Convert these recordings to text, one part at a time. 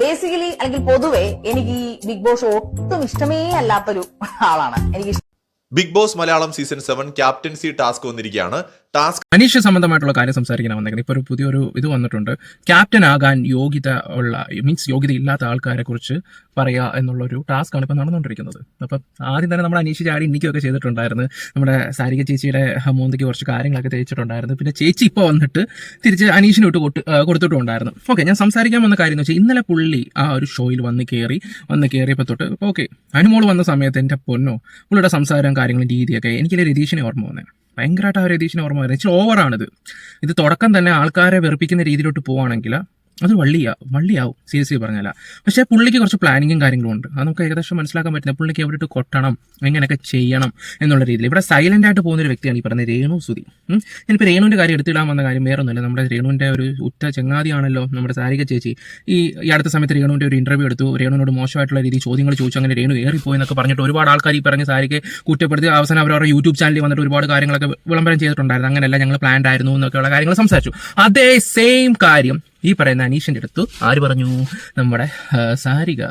Basically അല്ലെങ്കിൽ പൊതുവെ എനിക്ക് ഈ ബിഗ് ബോസ് ഒട്ടും ഇഷ്ടമേ അല്ലാത്തൊരു ആളാണ്. എനിക്ക് Bigg Boss Malayalam season seven captaincy task വന്നിരിക്കുകയാണ്. ടാസ്ക് അനീഷ് സംബന്ധമായിട്ടുള്ള കാര്യം സംസാരിക്കണം വന്നേക്കുന്നത്. ഇപ്പോൾ ഒരു പുതിയൊരു ഇത് വന്നിട്ടുണ്ട്. ക്യാപ്റ്റൻ ആകാൻ യോഗ്യത ഉള്ള മീൻസ് യോഗ്യത ഇല്ലാത്ത ആൾക്കാരെ കുറിച്ച് പറയുക എന്നുള്ളൊരു ടാസ്ക് ആണ് ഇപ്പോൾ നടന്നുകൊണ്ടിരിക്കുന്നത്. അപ്പം ആദ്യം തന്നെ നമ്മുടെ അനീഷ് ചാടി ഇന്നിക്കൊക്കെ ചെയ്തിട്ടുണ്ടായിരുന്നു. നമ്മുടെ സാരിക ചേച്ചിയുടെ മോന്തയ്ക്ക് കുറച്ച് കാര്യങ്ങളൊക്കെ തേച്ചിട്ടുണ്ടായിരുന്നു പിന്നെ ചേച്ചി ഇപ്പോൾ വന്നിട്ട് തിരിച്ച് അനീഷിന് ഇട്ട് കൊട്ട് കൊടുത്തിട്ടുണ്ടായിരുന്നു. ഓക്കെ ഞാൻ സംസാരിക്കാൻ വന്ന കാര്യം എന്ന് വെച്ചാൽ ഇന്നലെ പുള്ളി ആ ഒരു ഷോയിൽ വന്ന് കയറി വന്ന് കയറിയപ്പോൾ തൊട്ട് ഓക്കെ അനുമോൾ വന്ന സമയത്ത് എന്റെ പൊന്നോ പുള്ളിയുടെ സംസാരം കാര്യങ്ങളും രീതിയൊക്കെ എനിക്കില്ലേ രതീഷിനെ ഓർമ്മ വന്നേ. ഭയങ്കരമായിട്ട് ആ രതീഷിനെ ഓർമ്മ വരുന്നത്. ഇച്ചിരി ഓവറാണിത് ഇത് തുടക്കം തന്നെ ആൾക്കാരെ വെറുപ്പിക്കുന്ന രീതിയിലോട്ട് പോവാണെങ്കിൽ അത് വള്ളിയാ വള്ളിയാവും സീരിയസ്ലി പറഞ്ഞാല പക്ഷേ പുള്ളിക്ക് കുറച്ച് പ്ലാനിങ്ങും കാര്യങ്ങളും ഉണ്ട്. അത് നമുക്ക് ഏകദേശം മനസ്സിലാക്കാൻ പറ്റുന്നത് പുള്ളിക്ക് എവിടെ കൊട്ടണം എങ്ങനെയൊക്കെ ചെയ്യണം എന്നുള്ള രീതിയിൽ. ഇവിടെ സൈലന്റ് ആയിട്ട് പോകുന്ന ഒരു വ്യക്തിയാണ് ഈ പറയുന്നത് രേണു സുതി. ഞാനിപ്പോൾ രേണുവിന്റെ കാര്യം എടുത്തിടാൻ വന്ന കാര്യം വേറെ ഒന്നുമില്ല നമ്മുടെ രേണുവിന്റെ ഒരു ഉറ്റ ചങ്ങാതിയാണല്ലോ നമ്മുടെ സാരിക ചേച്ചി. ഈ അടുത്ത സമയത്ത് രേണുവിന്റെ ഒരു ഇന്റർവ്യൂ എടുത്തു. രേണുവിനോട് മോശമായിട്ടുള്ള രീതിയിൽ ചോദ്യങ്ങൾ ചോദിച്ചു അങ്ങനെ രേണു ഏറിപ്പോയി എന്നൊക്കെ പറഞ്ഞിട്ട് ഒരുപാട് ആൾക്കാർ ഈ പറഞ്ഞ സാരിക്ക് കുറ്റപ്പെടുത്തി അവസാനം അവരവരുടെ യൂട്യൂബ് ചാനലിൽ വന്നിട്ട് ഒരുപാട് കാര്യങ്ങളൊക്കെ വിളംബരം ചെയ്തിട്ടുണ്ടായിരുന്നു. അങ്ങനെയല്ല ഞങ്ങൾ പ്ലാൻഡ് ആയിരുന്നു എന്നൊക്കെയുള്ള കാര്യങ്ങൾ സംസാരിച്ചു. അതേ സെയിം കാര്യം ഈ പറയുന്ന അനീഷിന്റെ അടുത്ത് ആര് പറഞ്ഞു? നമ്മുടെ സാരിക.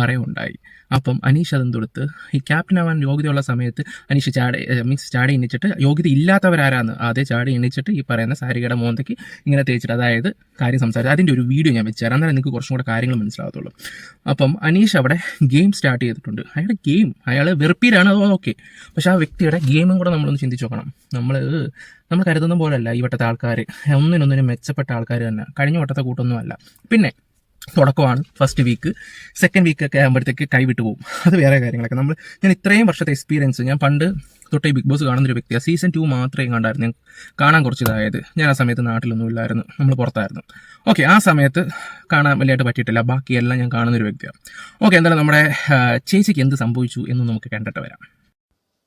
പറയുണ്ടായി. അപ്പം അനീഷ് അതെന്തെടുത്ത്? ഈ ക്യാപ്റ്റൻ ആവാൻ യോഗ്യതയുള്ള സമയത്ത് അനീഷ് ചാടി മീൻസ് ചാടി എണ്ണിച്ചിട്ട് യോഗ്യത ഇല്ലാത്തവരാരാന്ന് അതേ ചാടി എണ്ണിച്ചിട്ട് ഈ പറയുന്ന സാരികയുടെ മോന്തയ്ക്ക് ഇങ്ങനെ തേച്ചിട്ട് അതായത് കാര്യം സംസാരിച്ചു അതിന്റെ ഒരു വീഡിയോ ഞാൻ വെച്ചുതരാം. അന്നേരം നിങ്ങൾക്ക് കുറച്ചും കൂടെ കാര്യങ്ങൾ മനസ്സിലാകത്തുള്ളൂ അപ്പം അനീഷ് അവിടെ ഗെയിം സ്റ്റാർട്ട് ചെയ്തിട്ടുണ്ട്. അയാളുടെ ഗെയിം അയാൾ വെറുപ്പീരാണ് അത് ഓക്കെ പക്ഷേ ആ വ്യക്തിയുടെ ഗെയിമും കൂടെ നമ്മളൊന്ന് ചിന്തിച്ച് നോക്കണം. നമ്മൾ നമ്മൾ കരുതുന്ന പോലെയല്ല ഈ വട്ടത്തെ ആൾക്കാർ ഒന്നിനൊന്നിനും മെച്ചപ്പെട്ട ആൾക്കാർ തന്നെ. കഴിഞ്ഞ വട്ടത്തെ കൂട്ടൊന്നുമല്ല. പിന്നെ തുടക്കമാണ് ഫസ്റ്റ് വീക്ക് സെക്കൻഡ് വീക്ക് ഒക്കെ ആകുമ്പോഴത്തേക്ക് കൈവിട്ട് പോകും അത് വേറെ കാര്യങ്ങളൊക്കെ. നമ്മൾ ഞാൻ ഇത്രയും വർഷത്തെ എക്സ്പീരിയൻസ് ഞാൻ പണ്ട് തൊട്ടേ ബിഗ് ബോസ് കാണുന്ന ഒരു വ്യക്തിയാണ് സീസൺ ടു മാത്രമേ കണ്ടായിരുന്നു. ഞാൻ കാണാൻ കുറച്ച് ഇതായത് ഞാൻ ആ സമയത്ത് നാട്ടിലൊന്നും ഇല്ലായിരുന്നു നമ്മൾ പുറത്തായിരുന്നു. ഓക്കെ ആ സമയത്ത് കാണാൻ വലിയായിട്ട് പറ്റിയിട്ടില്ല. ബാക്കിയെല്ലാം ഞാൻ കാണുന്ന ഒരു വ്യക്തിയാണ് ഓക്കെ എന്തായാലും നമ്മുടെ ചേച്ചിക്ക് എന്ത് സംഭവിച്ചു എന്ന് നമുക്ക് കണ്ടിട്ട് വരാം.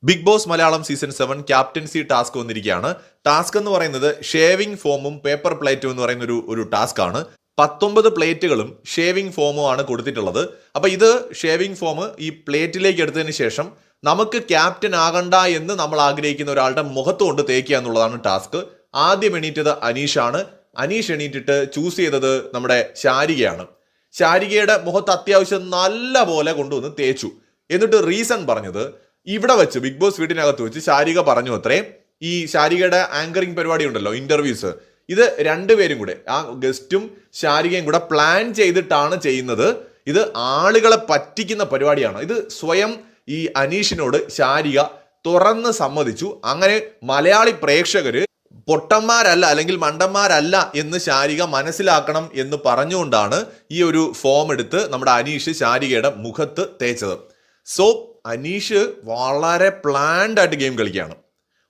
Bigg Boss Malayalam season seven captaincy task വന്നിരിക്കുകയാണ്. ടാസ്ക് എന്ന് പറയുന്നത് ഷേവിംഗ് ഫോമും പേപ്പർ പ്ലേറ്റും എന്ന് പറയുന്ന ഒരു ഒരു ടാസ്ക് ആണ്. പത്തൊമ്പത് പ്ലേറ്റുകളും ഷേവിംഗ് ഫോമും ആണ് കൊടുത്തിട്ടുള്ളത്. അപ്പോൾ ഇത് ഷേവിംഗ് ഫോം ഈ പ്ലേറ്റിലേക്ക് എടുത്തതിന് ശേഷം നമുക്ക് ക്യാപ്റ്റൻ ആകണ്ട എന്ന് നമ്മൾ ആഗ്രഹിക്കുന്ന ഒരാളുടെ മുഖത്ത് കൊണ്ട് തേക്കുക എന്നുള്ളതാണ് ടാസ്ക്. ആദ്യം എണീറ്റത് അനീഷാണ്. അനീഷ് എണീറ്റിട്ട് ചൂസ് ചെയ്തത് നമ്മുടെ ശാരികയാണ്. ശാരികയുടെ മുഖത്ത് അത്യാവശ്യം നല്ല പോലെ കൊണ്ടുവന്ന് തേച്ചു. എന്നിട്ട് റീസൺ പറഞ്ഞത് ഇവിടെ വെച്ച് ബിഗ് ബോസ് വീട്ടിനകത്ത് വെച്ച് ശാരിക പറഞ്ഞു അത്രേ. ഈ ശാരികയുടെ ആങ്കറിംഗ് പരിപാടി ഉണ്ടല്ലോ ഇന്റർവ്യൂസ്. ഇത് രണ്ടുപേരും കൂടെ. ആ ഗസ്റ്റും ശാരികയും കൂടെ പ്ലാൻ ചെയ്തിട്ടാണ് ചെയ്യുന്നത്. ഇത് ആളുകളെ പറ്റിക്കുന്ന പരിപാടിയാണ്. ഇത് സ്വയം ഈ അനീഷിനോട് ശാരിക തുറന്ന് സമ്മതിച്ചു. അങ്ങനെ മലയാളി പ്രേക്ഷകര് പൊട്ടന്മാരല്ല അല്ലെങ്കിൽ മണ്ടന്മാരല്ല എന്ന് ശാരിക മനസ്സിലാക്കണം എന്ന് പറഞ്ഞുകൊണ്ടാണ് ഈ ഒരു ഫോം എടുത്ത് നമ്മുടെ അനീഷ് ശാരികയുടെ മുഖത്ത് തേച്ചത്. സോ അനീഷ് വളരെ പ്ലാൻഡ് ആയിട്ട് ഗെയിം കളിക്കുകയാണ്.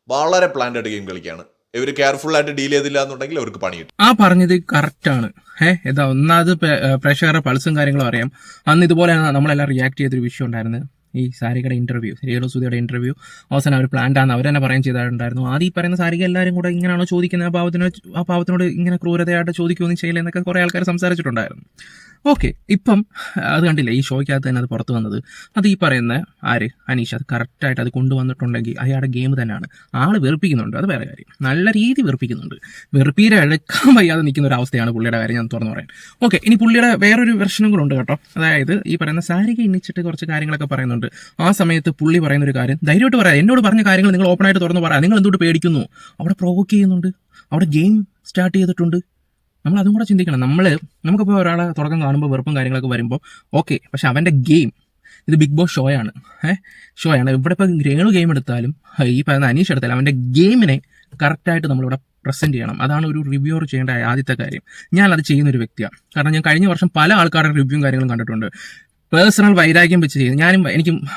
വളരെ പ്ലാൻഡ് ആയിട്ട് ഗെയിം കളിക്കുകയാണ്. ഇവർ കെയർഫുൾ ആയിട്ട് ഡീൽ ചെയ്തില്ല എന്നുണ്ടെങ്കിൽ അവർക്ക് പണി കിട്ടും. ആ പറഞ്ഞത് കറക്റ്റാണ് ഏഹ് ഇതാ ഒന്നാമത് പ്രേക്ഷകരുടെ പൾസും കാര്യങ്ങളും അറിയാം. അന്ന് ഇതുപോലെ നമ്മളെല്ലാം റിയാക്ട് ചെയ്തൊരു വിഷയം ഉണ്ടായിരുന്നു ഈ സാരികയുടെ ഇന്റർവ്യൂ രേണു സുധിയുടെ ഇന്റർവ്യൂ അവസാനം അവർ പ്ലാൻ ആണ് അവർ തന്നെ പറയുകയും ചെയ്തിട്ടുണ്ടായിരുന്നു. ആദ്യം ഈ പറയുന്ന സാരിക എല്ലാവരും കൂടെ ഇങ്ങനെയാണോ ചോദിക്കുന്നത്? ആ പാവത്തിനോട് ആ പാവത്തിനോട് ഇങ്ങനെ ക്രൂരതയായിട്ട് ചോദിക്കുകയൊന്നും ചെയ്യില്ല എന്നൊക്കെ കുറേ ആൾക്കാർ സംസാരിച്ചിട്ടുണ്ടായിരുന്നു. ഓക്കെ ഇപ്പം അത് കണ്ടില്ലേ ഈ ഷോയ്ക്കകത്ത് തന്നെ അത് പുറത്ത് വന്നത്. അത് ഈ പറയുന്ന ആര്? അനീഷ് അത് കറക്റ്റായിട്ട് അത് കൊണ്ടുവന്നിട്ടുണ്ടെങ്കിൽ അയാളുടെ ഗെയിം തന്നെയാണ്. ആൾ വെറുപ്പിക്കുന്നുണ്ട് അത് വേറെ കാര്യം. നല്ല രീതി വെറുപ്പിക്കുന്നുണ്ട്. വെറുപ്പീരെ അഴക്കാൻ വയ്യാതെ നിൽക്കുന്ന ഒരു അവസ്ഥയാണ് പുള്ളിയുടെ കാര്യം ഞാൻ തുറന്നു പറയാൻ. ഓക്കെ ഇനി പുള്ളിയുടെ വേറൊരു വെർഷനും കൂടെ ഉണ്ട് കേട്ടോ. അതായത് ഈ പറയുന്ന സാരിക ഇന്നിച്ചിട്ട് കുറച്ച് കാര്യങ്ങളൊക്കെ പറയുന്നുണ്ട്. ആ സമയത്ത് പുള്ളി പറയുന്ന ഒരു കാര്യം ധൈര്യമായിട്ട് പറയാം. എന്നോട് പറഞ്ഞ കാര്യങ്ങൾ നിങ്ങൾ ഓപ്പണായിട്ട് തുറന്ന് പറയാം നിങ്ങൾ എന്തുകൊണ്ട് പേടിക്കുന്നു? അവിടെ പ്രൊവോക്ക് ചെയ്യുന്നുണ്ട്. അവിടെ ഗെയിം സ്റ്റാർട്ട് ചെയ്തിട്ടുണ്ട്. നമ്മൾ അതും കൂടെ ചിന്തിക്കണം. നമ്മൾ നമുക്കിപ്പോൾ ഒരാളെ തുടക്കം കാണുമ്പോൾ വെറുപ്പും കാര്യങ്ങളൊക്കെ വരുമ്പോൾ ഓക്കെ പക്ഷെ അവന്റെ ഗെയിം ഇത് ബിഗ് ബോസ് ഷോയാണ് ഏഹ് ഷോയാണ് ഇവിടെ ഇപ്പോൾ രേണു ഗെയിം എടുത്താലും ഈ പറയുന്ന അനീഷ് എടുത്താലും അവന്റെ ഗെയിമിനെ കറക്റ്റായിട്ട് നമ്മളിവിടെ പ്രസന്റ് ചെയ്യണം. അതാണ് ഒരു റിവ്യൂർ ചെയ്യേണ്ട ആദ്യത്തെ കാര്യം. ഞാൻ അത് ചെയ്യുന്ന ഒരു വ്യക്തിയാണ്. കാരണം ഞാൻ കഴിഞ്ഞ വർഷം പല ആൾക്കാരുടെ റിവ്യൂ കാര്യങ്ങളും കണ്ടിട്ടുണ്ട്. പേഴ്സണൽ വൈരാഗ്യം വെച്ച് ചെയ്യുന്നു ഞാനും എനിക്കും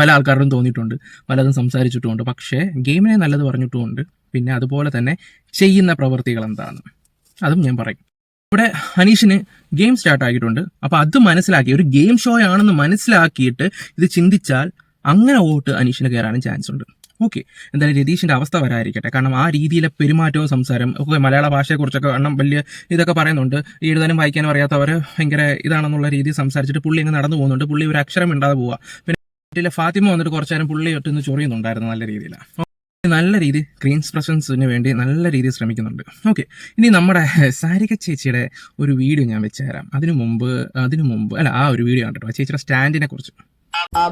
പല ആൾക്കാരോടും തോന്നിയിട്ടുണ്ട്. പലതും സംസാരിച്ചിട്ടുമുണ്ട്. പക്ഷേ ഗെയിമിനെ നല്ലത് പറഞ്ഞിട്ടുമുണ്ട്. പിന്നെ അതുപോലെ തന്നെ ചെയ്യുന്ന പ്രവൃത്തികൾ എന്താണ്? അതും ഞാൻ പറയും. ഇവിടെ അനീഷിന് ഗെയിം സ്റ്റാർട്ട് ആക്കിയിട്ടുണ്ട് അപ്പൊ അത് മനസ്സിലാക്കി ഒരു ഗെയിം ഷോ ആണെന്ന് മനസ്സിലാക്കിയിട്ട് ഇത് ചിന്തിച്ചാൽ അങ്ങനെ വോട്ട് അനീഷിന് കയറാനും ചാൻസ് ഉണ്ട്. ഓക്കെ എന്തായാലും രതീഷിന്റെ അവസ്ഥ വരാതിരിക്കട്ടെ. കാരണം ആ രീതിയിലെ പെരുമാറ്റവും സംസാരം ഒക്കെ മലയാള ഭാഷയെക്കുറിച്ചൊക്കെ കാരണം വലിയ ഇതൊക്കെ പറയുന്നുണ്ട്. എഴുതാനും വായിക്കാനും അറിയാത്തവർ ഭയങ്കര ഇതാണെന്നുള്ള രീതിയിൽ സംസാരിച്ചിട്ട് പുള്ളി ഇങ്ങനെ നടന്നു പോകുന്നുണ്ട്. പുള്ളി ഒരു അക്ഷരം ഇണ്ടാതെ പോവുക പിന്നെ ഫാത്തിമ വന്നിട്ട് കുറച്ചു നേരം പുള്ളി ഒറ്റൊന്ന് ചൊറിയുന്നുണ്ടായിരുന്നു നല്ല രീതിയിൽ നല്ല രീതി സ്ക്രീൻ പ്രസൻസിന് വേണ്ടി നല്ല രീതിയിൽ ശ്രമിക്കുന്നുണ്ട്. ഓക്കെ ഇനി നമ്മുടെ സാരിക ചേച്ചിയുടെ ഒരു വീഡിയോ ഞാൻ വെച്ച് തരാം. അതിനു മുമ്പ് അതിനു മുമ്പ് അല്ല ആ ഒരു വീഡിയോ കണ്ടിട്ടോ? ആ ചേച്ചിയുടെ സ്റ്റാൻഡിനെ കുറിച്ച്.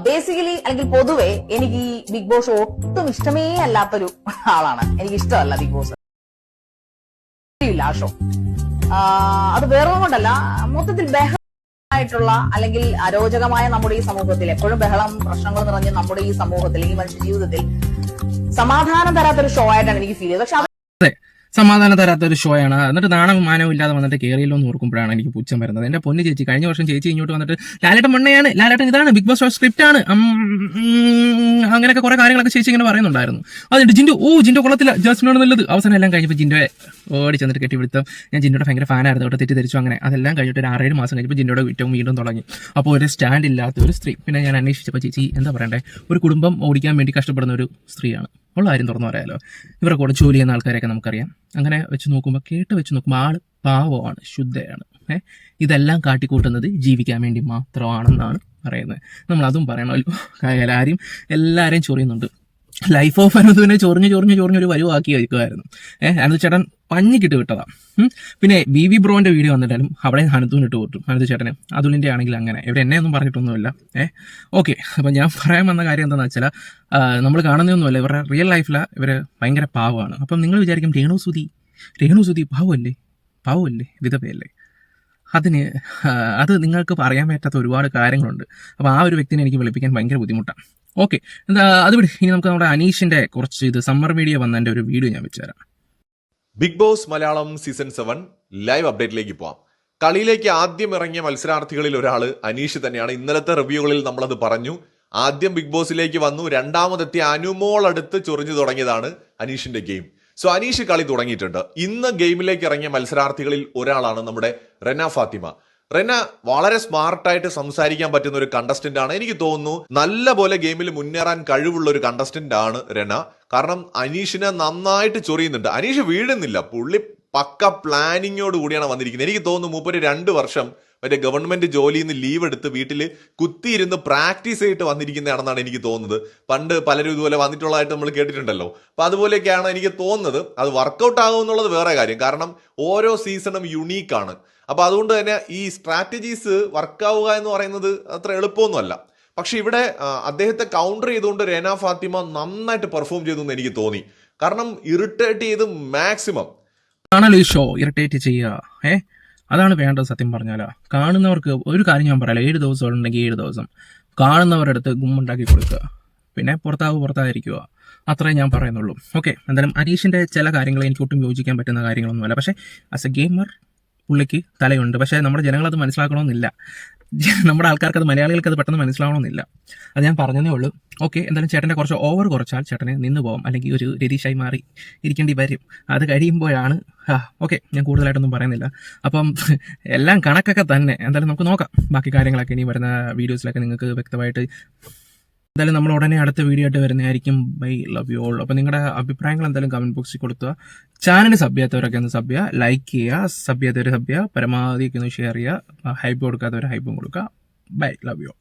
ബേസിക്കലി അല്ലെങ്കിൽ പൊതുവെ എനിക്ക് ഈ ബിഗ് ബോസ് ഒട്ടും ഇഷ്ടമേ അല്ലാത്തൊരു ആളാണ്. എനിക്ക് ഇഷ്ടമല്ല ബിഗ് ബോസ് ഇല്ല ആ ഷോ അത് വേറൊന്നും കൊണ്ടല്ല. മൊത്തത്തിൽ ബഹളമായിട്ടുള്ള അല്ലെങ്കിൽ അരോചകമായ നമ്മുടെ ഈ സമൂഹത്തിൽ എപ്പോഴും ബഹളം പ്രശ്നങ്ങൾ നിറഞ്ഞ നമ്മുടെ ഈ സമൂഹത്തിൽ ഈ മനുഷ്യ ജീവിതത്തിൽ സമാധാനം തരാത്തൊരു ഷോ ആയിട്ടാണ് എനിക്ക് ഫീൽ ചെയ്തത്. പക്ഷെ സമാധാനം തരാത്ത ഒരു ഷോ ആണ്. എന്നിട്ട് നാണം മാനവും ഇല്ലാതെ വന്നിട്ട് കയറിയല്ലോ എന്ന് ഓർക്കുമ്പോഴാണ് എനിക്ക് പുച്ഛം വരുന്നത്. എന്റെ പൊന്നു ചേച്ചി കഴിഞ്ഞ വർഷം ചേച്ചി ഇങ്ങോട്ട് വന്നിട്ട് ലാലേട്ടൻ മണ്ണയാണ് ലാലേട്ടൻ ഇതാണ് ബിഗ് ബോസ് സ്ക്രിപ്റ്റ് ആണ്. അങ്ങനെയൊക്കെ കുറെ കാര്യങ്ങളൊക്കെ ചേച്ചി ഇങ്ങനെ പറയുന്നുണ്ടായിരുന്നു. അതുകൊണ്ട് ജിൻഡു ഓ ജിൻഡോ കൊള്ളത്തില്ല ജാസ്മിനാണ് നല്ലത്. അവസാനം എല്ലാം കഴിഞ്ഞപ്പോൾ ജിൻഡോയെ ഓടി ചെന്നിട്ട് കെട്ടിപ്പിടുത്തം. ഞാൻ ജിൻഡോയുടെ ഭയങ്കര ഫാനായിരുന്നു തെറ്റി തെറ്റിദ്ധരിച്ചു അങ്ങനെ. അതെല്ലാം കഴിഞ്ഞിട്ട് ഒരു ആറേഴ് മാസം കഴിഞ്ഞപ്പോൾ ജിന്നോടെ കുറ്റവും വീണ്ടും തുടങ്ങി. അപ്പോൾ ഒരു സ്റ്റാൻഡ് ഇല്ലാത്ത ഒരു സ്ത്രീ. പിന്നെ ഞാൻ അന്വേഷിച്ചപ്പോൾ ചേച്ചി എന്താ പറയണ്ടേ? ഒരു കുടുംബം ഓടിക്കാൻ വേണ്ടി കഷ്ടപ്പെടുന്ന ഒരു സ്ത്രീയാണ്. ഉള്ള കാര്യം തുറന്നു പറയാലോ. ഇവരുടെ കൂടെ ജോലി ചെയ്യുന്ന ആൾക്കാരെയൊക്കെ നമുക്കറിയാം. അങ്ങനെ വെച്ച് നോക്കുമ്പോൾ കേട്ട് വെച്ച് നോക്കുമ്പോൾ ആൾ പാവമാണ് ശുദ്ധയാണ്. ഏഹ് ഇതെല്ലാം കാട്ടിക്കൂട്ടുന്നത് ജീവിക്കാൻ വേണ്ടി മാത്രമാണെന്നാണ് പറയുന്നത്. നമ്മൾ അതും പറയണമല്ലോ. എല്ലാവരും എല്ലാവരെയും ചൊറിയുന്നുണ്ട്. ലൈഫ് ഓഫ് അനന്തുവിനെ ചൊറിഞ്ഞ് ചൊറിഞ്ഞ് ചൊറിഞ്ഞൊരു വരുവാക്കി വയ്ക്കുമായിരുന്നു ഏഹ് അനന്ത് ചേട്ടൻ പഞ്ഞിക്കിട്ട് വിട്ടതാ. ഉം. പിന്നെ വി വി ബ്രോന്റെ വീഡിയോ വന്നിട്ടാലും അവിടെ ഹനത്തുവിന് ഇട്ട് കൊടുത്തു. അനുദ് ചേട്ടനെ അതുലിന്റെ ആണെങ്കിൽ അങ്ങനെ. ഇവിടെ എന്നെ ഒന്നും പറഞ്ഞിട്ടൊന്നുമില്ല. ഏഹ് ഓക്കെ. അപ്പം ഞാൻ പറയാൻ വന്ന കാര്യം എന്താണെന്ന് വെച്ചാൽ നമ്മൾ കാണുന്നതൊന്നുമല്ല ഇവരുടെ റിയൽ ലൈഫിൽ ഇവർ ഭയങ്കര പാവമാണ്. അപ്പം നിങ്ങൾ വിചാരിക്കും രേണു സുതി രേണു സുതി പാവമല്ലേ പാവമല്ലേ വിധവയല്ലേ? അതിന് അത് നിങ്ങൾക്ക് പറയാൻ പറ്റാത്ത ഒരുപാട് കാര്യങ്ങളുണ്ട്. അപ്പോൾ ആ ഒരു വ്യക്തിനെ എനിക്ക് വിളിപ്പിക്കാൻ ഭയങ്കര ബുദ്ധിമുട്ടാണ് ഓക്കെ എന്താ അത് ഇനി നമുക്ക് നമ്മുടെ അനീഷിന്റെ കുറച്ച് ഇത് സമ്മർ മീഡിയ വന്നതിന്റെ ഒരു വീഡിയോ ഞാൻ വെച്ചുതരാം Bigg Boss Malayalam season seven live അപ്ഡേറ്റിലേക്ക് പോവാം. കളിയിലേക്ക് ആദ്യം ഇറങ്ങിയ മത്സരാർത്ഥികളിൽ ഒരാൾ അനീഷ് തന്നെയാണ്. ഇന്നലത്തെ റിവ്യൂകളിൽ നമ്മളത് പറഞ്ഞു. ആദ്യം ബിഗ് ബോസിലേക്ക് വന്നു. രണ്ടാമതെത്തിയ അനുമോൾ അടുത്ത് ചൊറിഞ്ഞു തുടങ്ങിയതാണ് അനീഷിന്റെ ഗെയിം. സോ അനീഷ് കളി തുടങ്ങിയിട്ടുണ്ട്. ഇന്ന് ഗെയിമിലേക്ക് ഇറങ്ങിയ മത്സരാർത്ഥികളിൽ ഒരാളാണ് നമ്മുടെ റെന ഫാത്തിമ. റെന വളരെ സ്മാർട്ടായിട്ട് സംസാരിക്കാൻ പറ്റുന്ന ഒരു കണ്ടസ്റ്റന്റ് ആണ്. എനിക്ക് തോന്നുന്നു നല്ല പോലെ ഗെയിമിൽ മുന്നേറാൻ കഴിവുള്ള ഒരു കണ്ടസ്റ്റന്റ് ആണ് റെന. കാരണം അനീഷിനെ നന്നായിട്ട് ചൊറിയുന്നുണ്ട്. അനീഷ് വീഴുന്നില്ല. പുള്ളി പക്ക പ്ലാനിങ്ങോട് കൂടിയാണ് വന്നിരിക്കുന്നത്. എനിക്ക് തോന്നുന്നു മൂപ്പര് രണ്ട് വർഷം മറ്റേ ഗവൺമെന്റ് ജോലിയിൽ നിന്ന് ലീവ് എടുത്ത് വീട്ടിൽ കുത്തിയിരുന്ന് പ്രാക്ടീസ് ചെയ്തിട്ട് വന്നിരിക്കുന്നതാണെന്നാണ് എനിക്ക് തോന്നുന്നത്. പണ്ട് പലരും ഇതുപോലെ വന്നിട്ടുള്ളതായിട്ട് നമ്മൾ കേട്ടിട്ടുണ്ടല്ലോ. അപ്പൊ അതുപോലെയൊക്കെയാണ് എനിക്ക് തോന്നുന്നത്. അത് വർക്കൗട്ട് ആകുമെന്നുള്ളത് വേറെ കാര്യം. കാരണം ഓരോ സീസണും യുണീക്കാണ് അപ്പൊ അതുകൊണ്ട് തന്നെ ഈ സ്ട്രാറ്റജീസ് വർക്കാവുക എന്ന് പറയുന്നത് അത്ര എളുപ്പമൊന്നുമല്ല. പക്ഷെ ഇവിടെ അദ്ദേഹത്തെ കൗണ്ടർ ചെയ്തുകൊണ്ട് രേന ഫാത്തിമ നന്നായിട്ട് പെർഫോം ചെയ്തു എന്ന് എനിക്ക് തോന്നി. കാരണം ഇറിറ്റേറ്റ് ചെയ്ത് മാക്സിമം ആണല്ലോ ഈ ഷോ ഇറിറ്റേറ്റ് ചെയ്യുക. ഏ? അതാണ് വേണ്ടത് സത്യം പറഞ്ഞാലോ. കാണുന്നവർക്ക് ഒരു കാര്യം ഞാൻ പറയാലോ. ഏഴ് ദിവസം ഉണ്ടെങ്കിൽ ഏഴ് ദിവസം. കാണുന്നവരുടെ അടുത്ത് ഗുമ്മുണ്ടാക്കി കൊടുക്കുക. പിന്നെ പുറത്താവ് പുറത്തായിരിക്കുക. അത്രേ ഞാൻ പറയുന്നുള്ളൂ. ഓക്കെ. എന്തായാലും അനീഷിന്റെ ചില കാര്യങ്ങൾ എനിക്ക് ഒട്ടും യോജിക്കാൻ പറ്റുന്ന കാര്യങ്ങളൊന്നുമല്ല. പക്ഷേ ആസ് എ ഗെയിമർ പുള്ളിക്ക് തലയുണ്ട്. പക്ഷേ നമ്മുടെ ജനങ്ങളത് മനസ്സിലാക്കണമെന്നില്ല. നമ്മുടെ ആൾക്കാർക്ക് അത് മലയാളികൾക്ക് അത് പെട്ടെന്ന് മനസ്സിലാവണമെന്നില്ല. അത് ഞാൻ പറഞ്ഞതേ ഉള്ളൂ. ഓക്കെ എന്തായാലും ചേട്ടന്റെ കുറച്ച് ഓവർ കുറച്ചാൽ ചേട്ടനെ നിന്ന് പോകാം അല്ലെങ്കിൽ ഒരു രതീഷായി മാറി ഇരിക്കേണ്ടി വരും. അത് കഴിയുമ്പോഴാണ്. ആ ഓക്കെ ഞാൻ കൂടുതലായിട്ടൊന്നും പറയുന്നില്ല. അപ്പം എല്ലാം കണക്കൊക്കെ തന്നെ. എന്തായാലും നമുക്ക് നോക്കാം. ബാക്കി കാര്യങ്ങളൊക്കെ ഇനി വരുന്ന വീഡിയോസിലൊക്കെ നിങ്ങൾക്ക് വ്യക്തമായിട്ട് എന്തായാലും നമ്മൾ ഉടനെ അടുത്ത വീഡിയോ ആയിട്ട് വരുന്നതായിരിക്കും. ബൈ ലവ് യു ഓൾ അപ്പോൾ നിങ്ങളുടെ അഭിപ്രായങ്ങൾ എന്തായാലും കമന്റ് ബോക്സിൽ കൊടുത്തുക ചാനൽ സബ് ചെയ്യാത്തവരൊക്കെ ഒന്ന് സബ് ചെയ്യുക ലൈക്ക് ചെയ്യുക സബ് ചെയ്യാത്തവർ സബ് ചെയ്യുക പരമാവധി ഒന്ന് ഷെയർ ചെയ്യുക ഹൈപ്പ് കൊടുക്കാത്തവർ ഹൈപ്പും കൊടുക്കുക ബൈ ലവ് യു